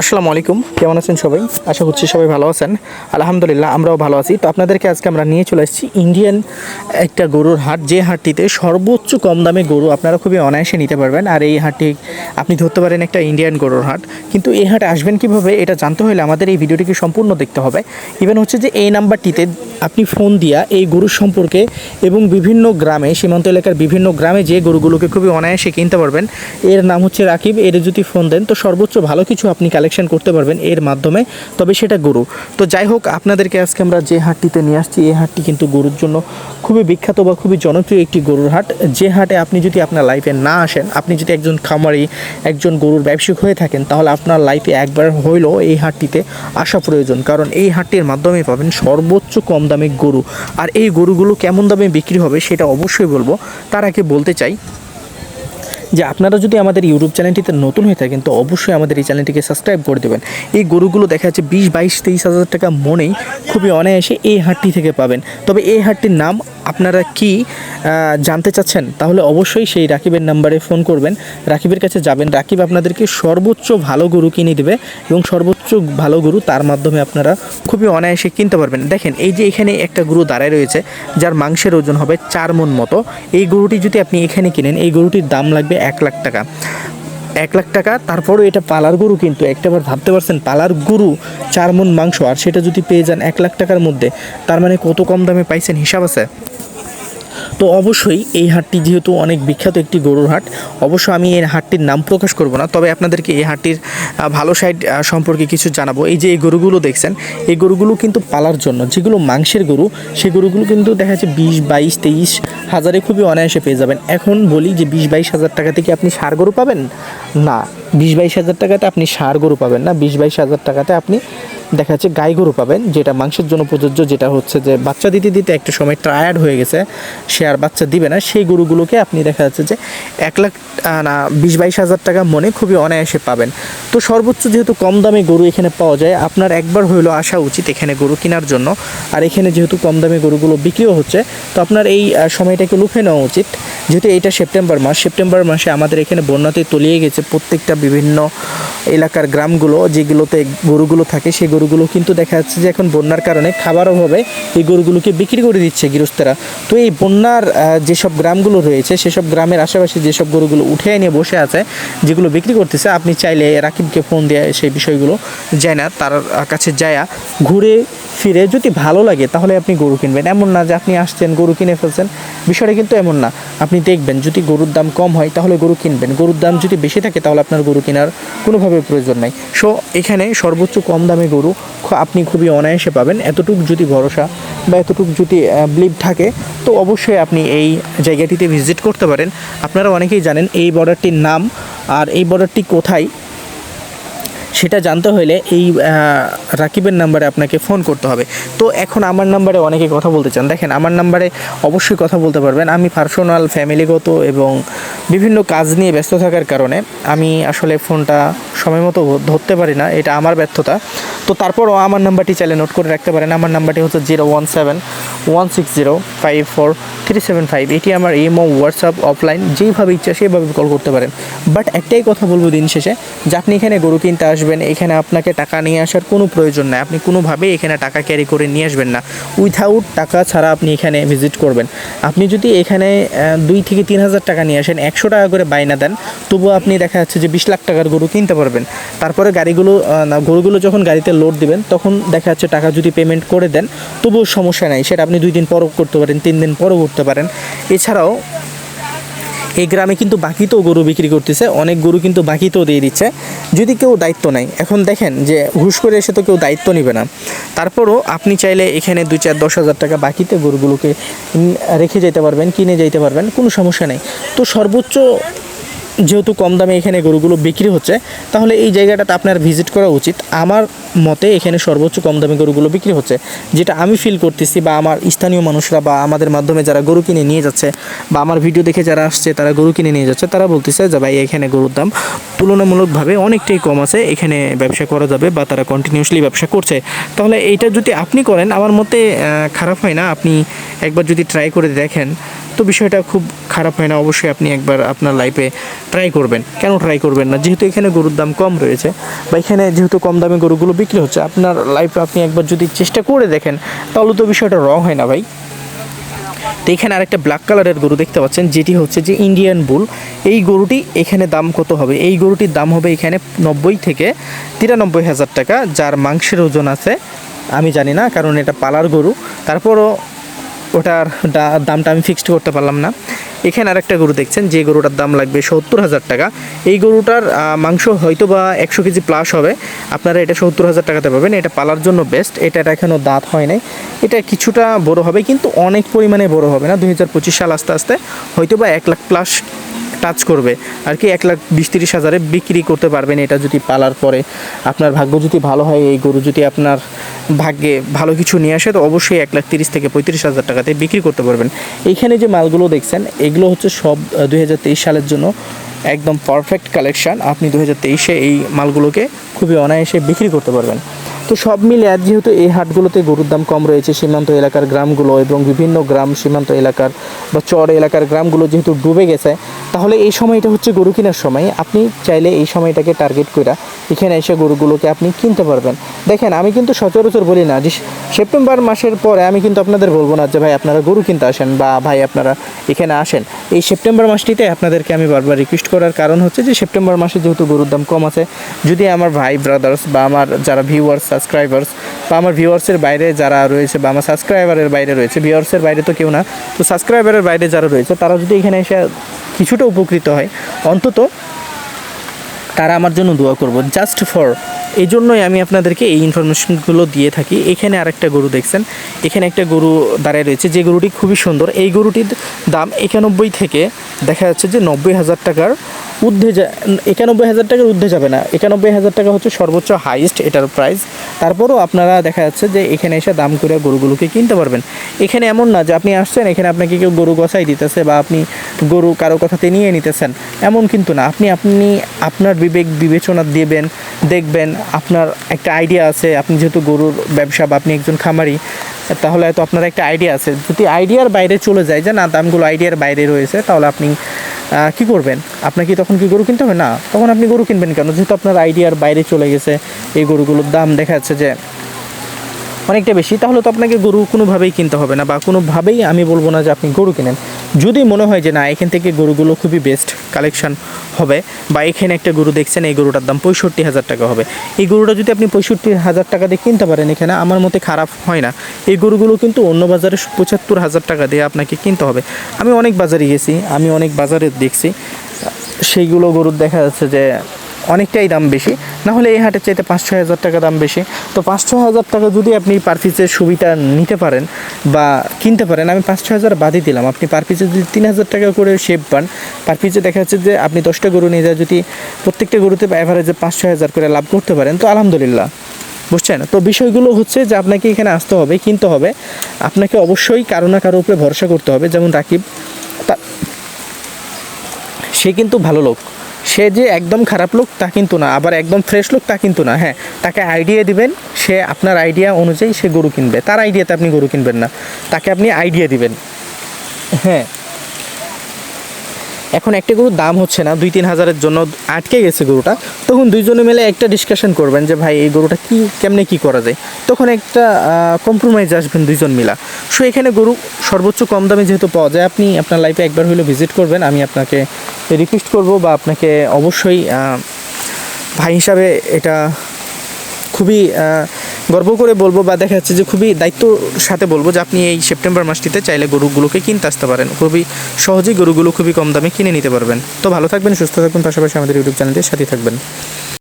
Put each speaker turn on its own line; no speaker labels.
আসসালামু আলাইকুম। কেমন আছেন সবাই? আশা করছি সবাই ভালো আছেন। আলহামদুলিল্লাহ, আমরাও ভালো আছি। তো আপনাদেরকে আজকে আমরা নিয়ে চলে এসেছি ইন্ডিয়ান একটা গরুর হাট। যে হাটটিতে সর্বোচ্চ কম দামে গরু আপনারা খুবই অনায়াসে নিতে পারবেন। আর এই হাটটি আপনি ধরতে পারেন একটা ইন্ডিয়ান গরুর হাট। কিন্তু এই হাটে আসবেন কীভাবে, এটা জানতে হলে আমাদের এই ভিডিওটিকে সম্পূর্ণ দেখতে হবে। ইভেন হচ্ছে যে এই নাম্বারটিতে আপনি ফোন দিয়া এই গরুর সম্পর্কে এবং বিভিন্ন গ্রামে, সীমান্ত এলাকার বিভিন্ন গ্রামে যে গরুগুলোকে খুবই অনায়াসে কিনতে পারবেন, এর নাম হচ্ছে রাকিব। এর যদি ফোন দেন, তো সর্বোচ্চ ভালো কিছু আপনি কালেকশন করতে পারবেন এর মাধ্যমে, তবে সেটা গরু। তো যাই হোক, আপনাদেরকে আজকে আমরা যে হাটটিতে নিয়ে আসছি, এই হাটটি কিন্তু গরুর জন্য খুবই বিখ্যাত বা খুবই জনপ্রিয় একটি গরুর হাট। যে হাটে আপনি যদি আপনার লাইফে না আসেন, আপনি যদি একজন খামারি, একজন গরুর ব্যবসায়িক হয়ে থাকেন, তাহলে আপনার লাইফে একবার হইলেও এই হাটটিতে আসা প্রয়োজন। কারণ এই হাটটির মাধ্যমে পাবেন সর্বোচ্চ কম দামে গরু। আর এই গরুগুলো কেমন দামে বিক্রি হবে সেটা অবশ্যই বলব। তার আগে বলতে চাই যে আপনারা যদি আমাদের ইউটিউব চ্যানেলটিতে নতুন হয়ে থাকেন, তো অবশ্যই আমাদের এই চ্যানেলটিকে সাবস্ক্রাইব করে দেবেন। এই গরুগুলো দেখা যাচ্ছে বিশ, বাইশ, তেইশ হাজার টাকা মনেই খুবই অনায়াসে এই হাটটি থেকে পাবেন। তবে এই হাটটির নাম আপনারা কি? জানতে চাচ্ছেন, তাহলে অবশ্যই সেই রাকিবের নাম্বারে ফোন করবেন। রাকিবের কাছে যাবেন। রাকিব আপনাদেরকে সর্বোচ্চ ভালো গরু কিনে দেবে এবং সর্বোচ্চ ভালো গরু তার মাধ্যমে আপনারা খুবই অনায়াসে কিনতে পারবেন। দেখেন, এই যে এখানে একটা গরু দাঁড়ায় রয়েছে, যার মাংসের ওজন হবে চার মন মতো। এই গরুটি যদি আপনি এখানে কিনেন, এই গরুটির দাম লাগবে এক লাখ টাকা। এক লাখ টাকা, তারপরও এটা পালার গরু কিন্তু, একটাবার ভাবতে পারছেন, পালার গরু চার মন মাংস, আর সেটা যদি পেয়ে যান এক লাখ টাকার মধ্যে, তার মানে কত কম দামে পাইছেন হিসাব আছে? তো অবশ্যই এই হাটটি যেহেতু অনেক বিখ্যাত একটি গরুর হাট, অবশ্য আমি এই হাটটির নাম প্রকাশ করব না, তবে আপনাদেরকে এই হাটটির ভালো সাইড সম্পর্কে কিছু জানাব। এই যে এই গরুগুলো দেখছেন, এই গরুগুলো কিন্তু পালার জন্য, যেগুলো মাংসের গরু, সেই গরুগুলো কিন্তু দেখা যাচ্ছে বিশ, বাইশ, তেইশ হাজারে খুবই অনায়াসে পেয়ে যাবেন। এখন বলি যে বিশ, বাইশ হাজার টাকা থেকে আপনি সার গরু পাবেন? না, বিশ, বাইশ হাজার টাকাতে আপনি সার গরু পাবেন না, বিশ, বাইশ হাজার টাকাতে আপনি দেখা যাচ্ছে গাই গরু পাবেন, যেটা মাংসের জন্য প্রযোজ্য, যেটা হচ্ছে যে বাচ্চা দিতে দিতে একটা সময় টায়ার্ড হয়ে গেছে, সে আর বাচ্চা দিবে না। সেই গরুগুলোকে আপনি দেখা যাচ্ছে যে এক লাখ না, বিশ বাইশ হাজার টাকা মনে খুবই অনায়াসে পাবেন। তো সর্বোচ্চ যেহেতু কম দামে গরু এখানে পাওয়া যায়, আপনার একবার হইল আসা উচিত এখানে গরু কেনার জন্য। আর এখানে যেহেতু কম দামে গরুগুলো বিক্রিও হচ্ছে, তো আপনার এই সময়টাকে লুফে নেওয়া উচিত। যেহেতু এইটা সেপ্টেম্বর মাস, সেপ্টেম্বর মাসে আমাদের এখানে বন্যাতে তলিয়ে গেছে প্রত্যেকটা বিভিন্ন এলাকার গ্রামগুলো, যেগুলোতে গরুগুলো থাকে সেই গরুগুলো কিন্তু দেখা যাচ্ছে যে এখন বন্যার কারণে খাবার অভাবে এই গরুগুলোকে বিক্রি করে দিচ্ছে গৃহস্থরা। তো এই বন্যার যেসব গ্রামগুলো রয়েছে, সেসব গ্রামের আশেপাশে যেসব গরুগুলো উঠে নিয়ে বসে আছে, যেগুলো বিক্রি করতেছে, আপনি চাইলে রাকিবকে ফোন দিয়ে সেই বিষয়গুলো যায় না তার কাছে যায়া ঘুরে ফিরে যদি ভালো লাগে, তাহলে আপনি গরু কিনবেন। এমন না যে আপনি আসছেন, গরু কিনে ফেলছেন। বিষয়টা কিন্তু এমন না। আপনি দেখবেন, যদি গরুর দাম কম হয়, তাহলে গরু কিনবেন। গরুর দাম যদি বেশি থাকে, তাহলে আপনার গরু কেনার কোনোভাবে প্রয়োজন নাই। সো এখানে সর্বোচ্চ কম দামে গরু আপনি খুবই অনায়াসে পাবেন। এতটুকু যদি ভরসা বা এতটুকু যদি বিলিভ থাকে, তো অবশ্যই আপনি এই জায়গাটিতে ভিজিট করতে পারেন। আপনারা অনেকেই জানেন, এই বর্ডারটির নাম আর এই বর্ডারটি কোথায়? সেটা জানতে হলে এই রাকিবের নাম্বারে আপনাকে ফোন করতে হবে। তো এখন আমার নাম্বারে অনেকে কথা বলতে চান। দেখেন, আমার নাম্বারে অবশ্যই কথা বলতে পারবেন। আমি পার্সোনাল ফ্যামিলিগত এবং বিভিন্ন কাজ নিয়ে ব্যস্ত থাকার কারণে আমি আসলে ফোনটা সময় মতো ধরতে পারি না। এটা আমার ব্যর্থতা। তো তারপরও আমার নাম্বারটি চাইলে নোট করে রাখতে পারেন। আমার নাম্বারটি হচ্ছে zero one seven one six zero five four three seven five এটি আমার ইমো, হোয়াটসঅ্যাপ, অফলাইন, যেইভাবে ইচ্ছা সেইভাবে কল করতে পারেন। বাট একটাই কথা বলব দিন শেষে, যে আপনি এখানে গরু কিনতে আসবেন, এখানে আপনাকে টাকা নিয়ে আসার কোনো প্রয়োজন নাই। আপনি কোনোভাবেই এখানে টাকা ক্যারি করে নিয়ে আসবেন না। উইথাউট টাকা ছাড়া আপনি এখানে ভিজিট করবেন। আপনি যদি এখানে দুই থেকে তিন হাজার টাকা নিয়ে আসেন, একশো টাকা করে বাইনা দেন তবুও আপনি দেখা যাচ্ছে যে বিশ লাখ টাকার গরু কিনতে পারবেন। তারপরে গাড়িগুলো গরুগুলো যখন গাড়িতে লোড দিবেন, তখন দেখা যাচ্ছে টাকা যদি পেমেন্ট করে দেন, তবুও সমস্যা নাই। সেটা আপনি দুই দিন পরও করতে পারেন, তিন দিন পরও করতে পারেন। এছাড়াও, এই গ্রামে কিন্তু বাকিতেও গরু বিক্রি করতেছে, অনেক গরু কিন্তু বাকিতেও দিয়ে দিচ্ছে। যদি কেউ দায়িত্ব নেয়, এখন দেখেন যে হুশ করে এসে তো কেউ দায়িত্ব নেবে না। তারপরও আপনি চাইলে এখানে দুই চার দশ হাজার টাকা বাকিতে গরুগুলোকে রেখে যেতে পারবেন, কিনে যেতে পারবেন, কোনো সমস্যা নেই। তো সর্বোচ্চ যেহেতু কম দামে এখানে গরুগুলো বিক্রি হচ্ছে, তাহলে এই জায়গাটাতে আপনার ভিজিট করা উচিত। আমার মতে এখানে সর্বোচ্চ কম দামে গরুগুলো বিক্রি হচ্ছে, যেটা আমি ফিল করতেছি বা আমার স্থানীয় মানুষরা বা আমাদের মাধ্যমে যারা গরু কিনে নিয়ে যাচ্ছে বা আমার ভিডিও দেখে যারা আসছে, তারা গরু কিনে নিয়ে যাচ্ছে, তারা বলতেছে যে, ভাই, এখানে গরুর দাম তুলনামূলকভাবে অনেকটাই কম আছে, এখানে ব্যবসা করা যাবে বা তারা কন্টিনিউসলি ব্যবসা করছে। তাহলে এইটা যদি আপনি করেন, আমার মতে খারাপ হয় না। আপনি একবার যদি ট্রাই করে দেখেন তো বিষয়টা খুব খারাপ হয় না, অবশ্যই আপনি একবার আপনার লাইফে ট্রাই করবেন। কেন ট্রাই করবেন না? যেহেতু এখানে গরুর দাম কম রয়েছে বা এখানে যেহেতু কম দামে গরুগুলো বিক্রি হচ্ছে, আপনার লাইফে আপনি একবার যদি চেষ্টা করে দেখেন, তাহলে তো বিষয়টা রং হয় না ভাই। তো এখানে আরেকটা ব্ল্যাক কালারের গরু দেখতে পাচ্ছেন, যেটি হচ্ছে যে ইন্ডিয়ান বুল এই গরুটি এখানে দাম কত হবে? এই গরুটির দাম হবে এখানে নব্বই থেকে তিরানব্বই হাজার টাকা, যার মাংসের ওজন আছে, আমি জানি না, কারণ এটা পালার গরু। তারপরও ওটার দামটা আমি ফিক্সড করতে পারলাম না। এখানে আরেকটা গরু দেখছেন, যে গরুটার দাম লাগবে সত্তর হাজার টাকা। এই গরুটার মাংস হয়তো বা একশো কেজি প্লাস হবে। আপনারা এটা সত্তর হাজার টাকাতে পাবেন, এটা পালার জন্য বেস্ট এটা এখনও দাঁত হয় নাই। এটা কিছুটা বড় হবে, কিন্তু অনেক পরিমাণে বড় হবে না। দুই হাজার পঁচিশ সাল আস্তে আস্তে হয়তো বা এক লাখ প্লাস টাচ করবে। আর কি এক লাখ বিশ তিরিশ হাজারে বিক্রি করতে পারবেন এটা যদি পালার পরে। আপনার ভাগ্য যদি ভালো হয়, এই গরু যদি আপনার ভাগ্যে ভালো কিছু নিয়ে আসে, তো অবশ্যই এক লাখ তিরিশ থেকে পঁয়ত্রিশ হাজার টাকাতে বিক্রি করতে পারবেন। এইখানে যে মালগুলো দেখছেন, এগুলো হচ্ছে সব দুই হাজার তেইশ সালের জন্য একদম পারফেক্ট কালেকশন আপনি দু হাজার তেইশে এই মালগুলোকে খুবই অনায়াসে বিক্রি করতে পারবেন। তো সব মিলে আর যেহেতু এই হাটগুলোতে গরুর দাম কম রয়েছে, সীমান্ত এলাকার গ্রামগুলো এবং বিভিন্ন গ্রাম, সীমান্ত এলাকার বা চর এলাকার গ্রামগুলো যেহেতু ডুবে গেছে, তাহলে এই সময়টা হচ্ছে গরু কেনার সময়। আপনি চাইলে এই সময়টাকে টার্গেট করে এখানে এসে গরুগুলোকে আপনি কিনতে পারবেন। দেখেন, আমি কিন্তু সচরাচর বলি না, যে সেপ্টেম্বর মাসের পরে আমি কিন্তু আপনাদের বলব না যে, ভাই, আপনারা গরু কিনতে আসেন বা ভাই, আপনারা এখানে আসেন। এই সেপ্টেম্বর মাসটিতে আপনাদেরকে আমি বারবার রিকোয়েস্ট করার কারণ হচ্ছে যে, সেপ্টেম্বর মাসে যেহেতু গরুর দাম কম আছে, যদি আমার ভাই ব্রাদার্স বা আমার যারা ভিউয়ার্স সাবস্ক্রাইবার্স বা আমার ভিউয়ার্সের বাইরে যারা রয়েছে বা আমার সাবস্ক্রাইবারের বাইরে রয়েছে ভিউয়ার্সের বাইরে তো কেউ না, তো সাবস্ক্রাইবারের বাইরে যারা রয়েছে, তারা যদি এখানে এসে কিছুটা উপকৃত হয়, অন্তত তারা আমার জন্য দোয়া করব জাস্ট ফর এই জন্যই আমি আপনাদেরকে এই ইনফরমেশনগুলো দিয়ে থাকি। এখানে আরেকটা গরু দেখছেন, এখানে একটা গরু দাঁড়ায় রয়েছে, যে গরুটি খুবই সুন্দর। এই গরুটির দাম একানব্বই থেকে দেখা যাচ্ছে যে নব্বই হাজার টাকার ঊর্ধ্বে যা, একানব্বই হাজার টাকার ঊর্ধ্বে যাবে না। একানব্বই হাজার টাকা হচ্ছে সর্বোচ্চ হাইয়েস্ট এটার প্রাইস তারপরও আপনারা দেখা যাচ্ছে যে এখানে এসে দাম করে গরুগুলোকে কিনতে পারবেন। এখানে এমন না যে আপনি আসছেন, এখানে আপনাকে কেউ গরু গসাই দিতেছে বা আপনি গরু কারও কথাতে নিয়ে নিতেছেন। এমন কিন্তু না। আপনি আপনি আপনার বিবেক বিবেচনা দেবেন, দেখবেন, আপনার একটা আইডিয়া আছে। আপনি যেহেতু গরুর ব্যবসা বা আপনি একজন খামারি তাহলে হয়তো আপনার একটা আইডিয়া আছে। যদি আইডিয়ার বাইরে চলে যায়, যে না, দামগুলো আইডিয়ার বাইরে রয়েছে, তাহলে আপনি কি করবেন? আপনাকে তখন কি গরু কিনতে হবে? না, তখন আপনি গরু কিনবেন কেন? যেহেতু আপনার আইডিয়ার বাইরে চলে গেছে, এই গরুগুলোর দাম দেখা যাচ্ছে যে অনেকটা বেশি, তাহলে তো আপনাকে গরু কোনোভাবেই কিনতে হবে না, বা কোনোভাবেই আমি বলব না যে আপনি গরু কিনেন। যদি মনে হয় যে না, এখান থেকে গরুগুলো খুবই বেস্ট কালেকশন হবে, বা এখানে একটা গরু দেখছেন, এই গরুটার দাম পঁয়ষট্টি হাজার টাকা হবে। এই গরুটা যদি আপনি পঁয়ষট্টি হাজার টাকা দিয়ে কিনতে পারেন, এখানে আমার মতে খারাপ হয় না। এই গরুগুলো কিন্তু অন্য বাজারে পঁচাত্তর হাজার টাকা দিয়ে আপনাকে কিনতে হবে। আমি অনেক বাজারে গেছি, আমি অনেক বাজারে দেখছি, সেইগুলো গরুর দেখা যাচ্ছে যে অনেকটাই দাম বেশি। না হলে এই হাটের চাইতে পাঁচ ছয় হাজার টাকা দাম বেশি। তো পাঁচ ছয় হাজার টাকা যদি আপনি পার পিসের সুবিধা নিতে পারেন বা কিনতে পারেন, আমি পাঁচ ছয় হাজার বাদই দিলাম। আপনি পার পিসে যদি তিন হাজার টাকা করে শেপ পান পার পিসে দেখা যাচ্ছে যে আপনি দশটা গরু নিয়ে যায়, যদি প্রত্যেকটা গরুতে অ্যাভারেজে পাঁচ ছয় হাজার করে লাভ করতে পারেন, তো আলহামদুলিল্লাহ। বুঝছেন? তো বিষয়গুলো হচ্ছে যে আপনাকে এখানে আসতে হবে, কিনতে হবে। আপনাকে অবশ্যই কারও না কারও উপরে ভরসা করতে হবে, যেমন রাকিব। সে কিন্তু ভালো লোক। সে যে একদম খারাপ লোক, তা কিন্তু না। আবার একদম ফ্রেশ লোক, তা কিন্তু না। হ্যাঁ তাকে আইডিয়া দিবেন, সে আপনার আইডিয়া অনুযায়ী সে গরু কিনবে। তার আইডিয়াতে আপনি গরু কিনবেন না। তাকে আপনি আইডিয়া দিবেন। হ্যাঁ এখন একটা গরুর দাম হচ্ছে না, দুই তিন হাজারের জন্য আটকে গেছে গরুটা। তখন দুইজনে মিলে একটা ডিসকাশন করবেন যে, ভাই, এই গরুটা কি, কেমনে কি করা যায়? তখন একটা কম্প্রোমাইজ আসবেন দুইজন মিলা। সো এখানে গরু সর্বোচ্চ কম দামে যেহেতু পাওয়া যায়, আপনি আপনার লাইফে একবার হলেও ভিজিট করবেন। আমি আপনাকে রিকোয়েস্ট করব বা আপনাকে অবশ্যই ভাই হিসাবে এটা খুবই গর্ব করে বলব বা দেখা যাচ্ছে যে খুবই দায়িত্বর সাথে বলব যে আপনি এই সেপ্টেম্বর মাসটিতে চাইলে গরুগুলোকে কিনতে আসতে পারেন। খুবই সহজেই গরুগুলো খুবই কম দামে কিনে নিতে পারবেন। তো ভালো থাকবেন, সুস্থ থাকবেন, পাশাপাশি আমাদের ইউটিউব চ্যানেলের সাথে থাকবেন।